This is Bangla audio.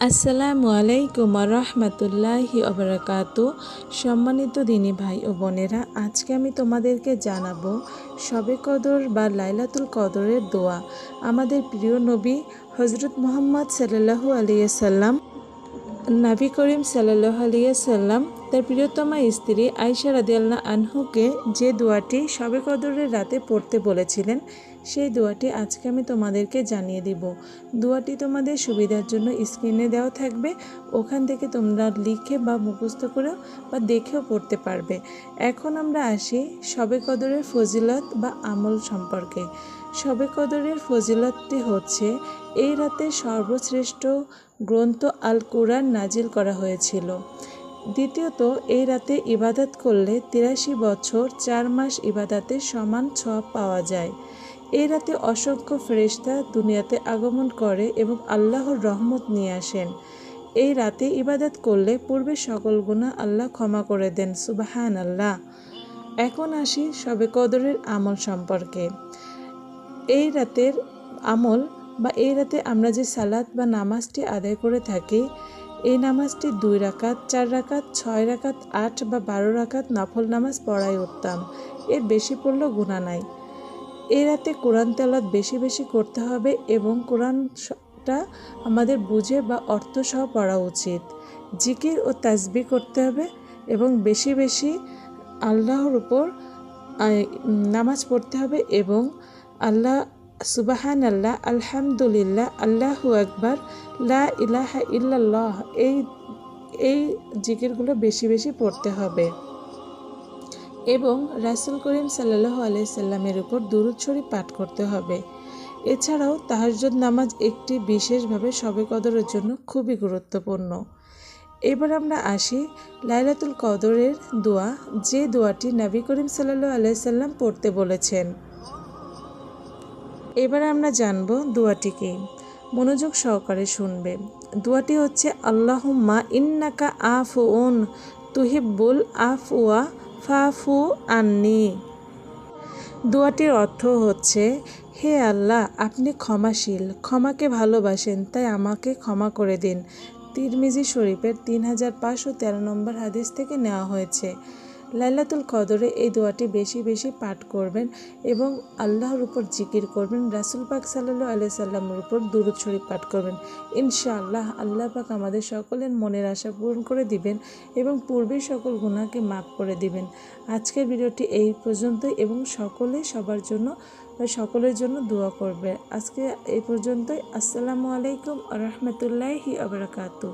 আসসালামু আলাইকুম রহমতুল্লাহি অবরাকাতু সম্মানিত দিনী ভাই ও বোনেরা, আজকে আমি তোমাদেরকে জানাব শবে কদর বা লাইলাতুল কদরের দোয়া। আমাদের প্রিয় নবী হজরত মোহাম্মদ সাল্লাহু আলিয়াল্লাম নাবি করিম সাল্লাহ আলিয়াল্লাম তার প্রিয়তমা স্ত্রী আয়সা রাদিয়াল্লাহ আনহুকে যে দোয়াটি শবে কদরের রাতে পড়তে বলেছিলেন সেই দোয়াটি আজকে আমি তোমাদেরকে জানিয়ে দিব। দোয়াটি তোমাদের সুবিধার জন্য স্ক্রিনে দেওয়া থাকবে। ওখান থেকে তোমরা লিখে বা মুখস্থ করেও বা দেখেও পড়তে পারবে। এখন আমরা আসি শবে কদরের ফজিলত বা আমল সম্পর্কে। শবে কদরের ফজিলতটি হচ্ছে, এই রাতে সর্বশ্রেষ্ঠ গ্রন্থ আল কোরআন নাজিল করা হয়েছিল। দ্বিতীয়ত, এই রাতে ইবাদত করলে তিরাশি বছর চার মাস ইবাদাতের সমান ছোঁয়া পাওয়া যায়। এই রাতে অসংখ্য ফেরেশতা দুনিয়াতে আগমন করে এবং আল্লাহর রহমত নিয়ে আসেন। এই রাতে ইবাদত করলে পূর্বে সকল গুণা আল্লাহ ক্ষমা করে দেন সুবাহান আল্লাহ এখন আসি সবে কদরের আমল সম্পর্কে। এই রাতের আমল বা এই রাতে আমরা যে সালাদ বা নামাজটি আদায় করে থাকি, এই নামাজটি দুই রাকাত, চার রাকাত, ছয় রাকাত, আট বা বারো রাকাত নফল নামাজ পড়াই উত্তম। এর বেশি পড়লেও গুণা নাই। এই রাতে কোরআন তেলাত বেশি বেশি করতে হবে এবং কোরআনটা আমাদের বুঝে বা অর্থ সহ পড়া উচিত। জিকির ও তাজবি করতে হবে এবং বেশি বেশি আল্লাহর উপর নামাজ পড়তে হবে এবং আল্লাহ সুবাহান আল্লাহ আলহামদুলিল্লাহ, আল্লাহু আকবার, লা ইলাহা ইল্লাল্লাহ, এই এই জিকিরগুলো বেশি বেশি পড়তে হবে। এবং রাসুল করিম সাল্লাহ আলাইসাল্লামের উপর দুরুদ পাঠ করতে হবে। এছাড়াও তাহাজুদ নামাজ একটি বিশেষভাবে সবে কদরের জন্য খুবই গুরুত্বপূর্ণ। এবার আমরা আসি লাইলাতুল কদরের দোয়া। যে দোয়াটি নবী করিম সাল্লাহ আলাইসাল্লাম পড়তে বলেছেন। এবার আমরা জানব দোয়াটি কি। মনোযোগ সহকারে শুনবে। দোয়াটি হচ্ছে, আল্লাহুম্মা ইন্নাকা আফউন তুহিব্বুল আফওয়া ফাফু আননি। দোয়াটির অর্থ হচ্ছে, হে আল্লাহ, আপনি ক্ষমাশীল। ক্ষমাকে ভালোবাসেন, তাই আমাকে ক্ষমা করে দিন। তিরমিজি শরীফের তিন হাজার পাঁচশো তেরো নম্বর হাদিস থেকে নেওয়া হয়েছে। লাইলাতুল কদরে এই দোয়াটি বেশি বেশি পাঠ করবেন এবং আল্লাহর উপর জিকির করবেন, রাসুল পাক সাল্লু আলি সাল্লামের উপর দুরুদ শরীফ পাঠ করবেন। ইনশাআল্লাহ আল্লাহ পাক আমাদের সকলের মনের আশা পূরণ করে দিবেন এবং পূর্বের সকল গুণাকে মাফ করে দিবেন। আজকের ভিডিওটি এই পর্যন্তই এবং সকলে সবার জন্য, সকলের জন্য দোয়া করবে। আজকে এই পর্যন্তই। আসসালামু আলাইকুম রহমতুল্লাহি আবরাকাতু